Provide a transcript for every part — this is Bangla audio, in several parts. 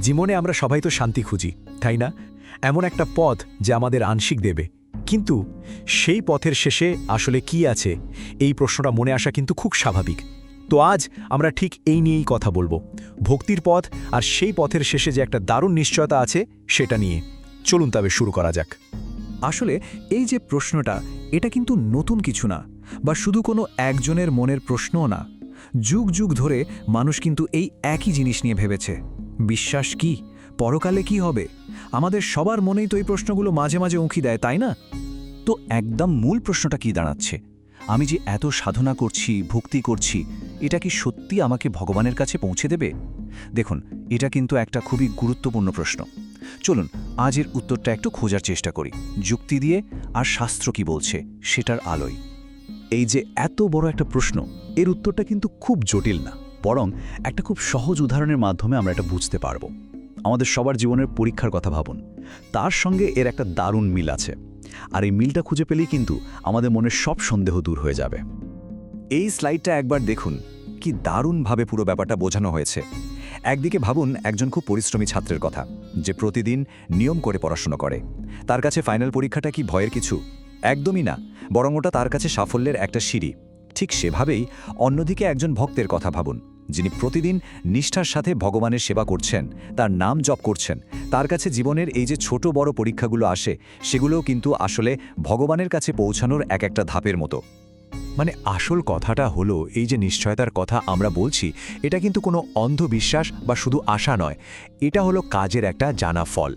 জীবনে আমরা সবাই তো শান্তি খুঁজি, তাই না? এমন একটা পথ যে আমাদের আংশিক দেবে। কিন্তু সেই পথের শেষে আসলে কি আছে, এই প্রশ্নটা মনে আসা কিন্তু খুব স্বাভাবিক। তো আজ আমরা ঠিক এই নিয়েই কথা বলব। ভক্তির পথ আর সেই পথের শেষে যে একটা দারুণ নিশ্চয়তা আছে, সেটা নিয়ে। চলুন তবে শুরু করা যাক। আসলে এই যে প্রশ্নটা, এটা কিন্তু নতুন কিছু না, বা শুধু কোনো একজনের মনের প্রশ্নও না। যুগ যুগ ধরে মানুষ কিন্তু এই একই জিনিস নিয়ে ভেবেছে। বিশ্বাস কি? পরকালে কি হবে? আমাদের সবার মনেই তো এই প্রশ্নগুলো মাঝে মাঝে উঁকি দেয়, তাই না? তো একদম মূল প্রশ্নটা কি দাঁড়াচ্ছে? আমি যে এত সাধনা করছি, ভক্তি করছি, এটা কি সত্যি আমাকে ভগবানের কাছে পৌঁছে দেবে? দেখুন, এটা কিন্তু একটা খুবই গুরুত্বপূর্ণ প্রশ্ন। চলুন, আজের উত্তরটা একটু খোঁজার চেষ্টা করি। যুক্তি দিয়ে আর শাস্ত্র কি বলছে, সেটার আলোয়। এই যে এত বড় একটা প্রশ্ন, এর উত্তরটা কিন্তু খুব জটিল না। বরং একটা খুব সহজ উদাহরণের মাধ্যমে আমরা এটা বুঝতে পারব। আমাদের সবার জীবনের পরীক্ষার কথা ভাবুন। তার সঙ্গে এর একটা দারুণ মিল আছে। আর এই মিলটা খুঁজে পেলেই কিন্তু আমাদের মনের সব সন্দেহ দূর হয়ে যাবে। এই স্লাইডটা একবার দেখুন, কি দারুণভাবে পুরো ব্যাপারটা বোঝানো হয়েছে। একদিকে ভাবুন, একজন খুব পরিশ্রমী ছাত্রের কথা, যে প্রতিদিন নিয়ম করে পড়াশোনা করে। তার কাছে ফাইনাল পরীক্ষাটা কি ভয়ের কিছু? একদমই না। বরং ওটা তার কাছে সাফল্যের একটা সিঁড়ি। ঠিক সেভাবেই অন্যদিকে একজন ভক্তের কথা ভাবুন, যিনি প্রতিদিন নিষ্ঠার সাথে ভগবানের সেবা করছেন, তার নাম জপ করছেন। তার কাছে জীবনের এই যে ছোট বড় পরীক্ষাগুলো আসে, সেগুলোও কিন্তু আসলে ভগবানের কাছে পৌঁছানোর এক একটা ধাপের মতো। মানে আসল কথাটা হলো, এই যে নিশ্চয়তার কথা আমরা বলছি, এটা কিন্তু কোনো অন্ধবিশ্বাস বা শুধু আশা নয়, এটা হলো কাজের একটা জানা ফল।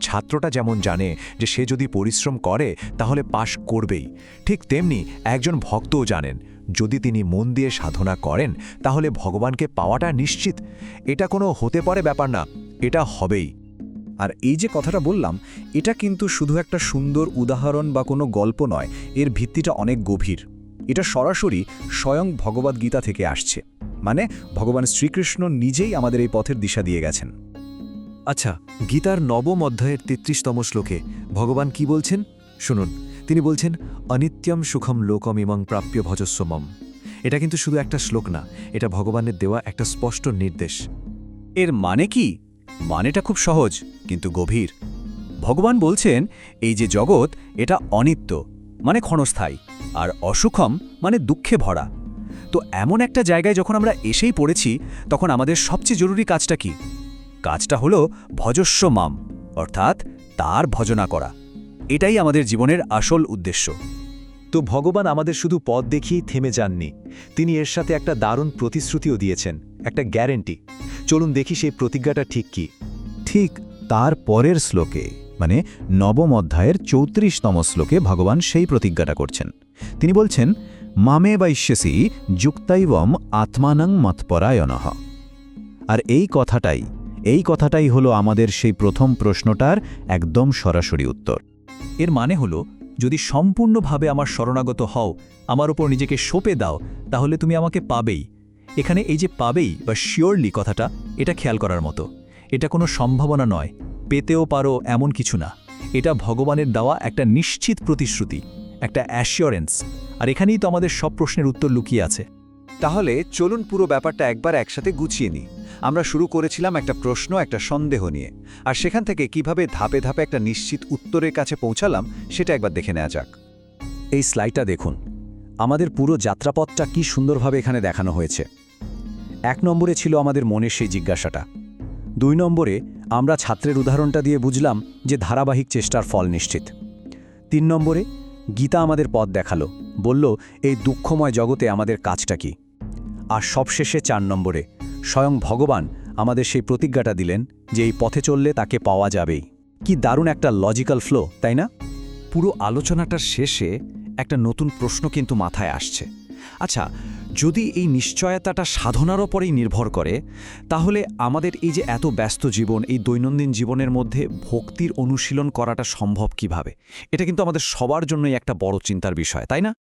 ছাত্রটা যেমন জানে যে সে যদি পরিশ্রম করে, তাহলে পাশ করবেই। ঠিক তেমনি একজন ভক্তও জানেন যদি তিনি মন দিয়ে সাধনা করেন, তাহলে ভগবানকে পাওয়াটা নিশ্চিত। এটা কোনো হতে পারে ব্যাপার না, এটা হবেই। আর এই যে কথাটা বললাম, এটা কিন্তু শুধু একটা সুন্দর উদাহরণ বা কোনো গল্প নয়, এর ভিত্তিটা অনেক গভীর। এটা সরাসরি স্বয়ং ভগবদ্গীতা থেকে আসছে। মানে ভগবান শ্রীকৃষ্ণ নিজেই আমাদের এই পথের দিশা দিয়ে গেছেন। আচ্ছা গীতার নবম অধ্যায়ের তেত্রিশতম শ্লোকে ভগবান কি বলছেন? শুনুন। তিনি বলছেন, অনিত্যম সুখম লোকম ইমং প্রাপ্য ভজস্ব মম এটা কিন্তু শুধু একটা শ্লোক না, এটা ভগবানের দেওয়া একটা স্পষ্ট নির্দেশ। এর মানে কি? মানেটা খুব সহজ, কিন্তু গভীর। ভগবান বলছেন, এই যে জগৎ, এটা অনিত্য মানে ক্ষণস্থায়ী, আর অসুখম মানে দুঃখে ভরা। তো এমন একটা জায়গায় যখন আমরা এসেই পড়েছি, তখন আমাদের সবচেয়ে জরুরি কাজটা কি? কাজটা হলো ভজস্ব মাম অর্থাৎ তার ভজনা করা। এটাই আমাদের জীবনের আসল উদ্দেশ্য। তো ভগবান আমাদের শুধু পথ দেখিয়েই থেমে যাননি, তিনি এর সাথে একটা দারুণ প্রতিশ্রুতিও দিয়েছেন, একটা গ্যারেন্টি। চলুন দেখি সেই প্রতিজ্ঞাটা ঠিক কি। ঠিক তার পরের শ্লোকে মানে নবম অধ্যায়ের চৌত্রিশতম শ্লোকে ভগবান সেই প্রতিজ্ঞাটা করছেন। তিনি বলছেন, মামে বৈশ্যসি যুক্তাইবম আত্মানং মৎপরায়ণঃ। আর এই কথাটাই এই কথাটাই হলো আমাদের সেই প্রথম প্রশ্নটার একদম সরাসরি উত্তর। এর মানে হলো, যদি সম্পূর্ণভাবে আমার শরণাগত হও, আমার ওপর নিজেকে সঁপে দাও, তাহলে তুমি আমাকে পাবেই। এখানে এই যে পাবেই বা শিওরলি কথাটা, এটা খেয়াল করার মতো। এটা কোনো সম্ভাবনা নয়, পেতেও পারো এমন কিছু না। এটা ভগবানের দেওয়া একটা নিশ্চিত প্রতিশ্রুতি, একটা অ্যাসিওরেন্স আর এখানেই তো আমাদের সব প্রশ্নের উত্তর লুকিয়ে আছে। তাহলে চলুন পুরো ব্যাপারটা একবার একসাথে গুছিয়ে নিই। আমরা শুরু করেছিলাম একটা প্রশ্ন, একটা সন্দেহ নিয়ে। আর সেখান থেকে কীভাবে ধাপে ধাপে একটা নিশ্চিত উত্তরের কাছে পৌঁছালাম, সেটা একবার দেখে নেওয়া যাক। এই স্লাইডটা দেখুন। আমাদের পুরো যাত্রাপথটা কি সুন্দরভাবে এখানে দেখানো হয়েছে। এক নম্বরে ছিল আমাদের মনের সেই জিজ্ঞাসাটা। দুই নম্বরে আমরা ছাত্রের উদাহরণটা দিয়ে বুঝলাম যে ধারাবাহিক চেষ্টার ফল নিশ্চিত। তিন নম্বরে গীতা আমাদের পথ দেখাল, বলল, এই দুঃখময় জগতে আমাদের কাজটা কি? আর সবশেষে চার নম্বরে, স্বয়ং ভগবান আমাদের সেই প্রতিজ্ঞাটা দিলেন যে এই পথে চললে তাকে পাওয়া যাবেই। কি দারুণ একটা লজিক্যাল ফ্লো তাই না? পুরো আলোচনাটার শেষে একটা নতুন প্রশ্ন কিন্তু মাথায় আসছে। আচ্ছা যদি এই নিশ্চয়তাটা সাধনার ওপরেই নির্ভর করে, তাহলে আমাদের এই যে এত ব্যস্ত জীবন, এই দৈনন্দিন জীবনের মধ্যে ভক্তির অনুশীলন করাটা সম্ভব কীভাবে? এটা কিন্তু আমাদের সবার জন্যই একটা বড় চিন্তার বিষয়, তাই না?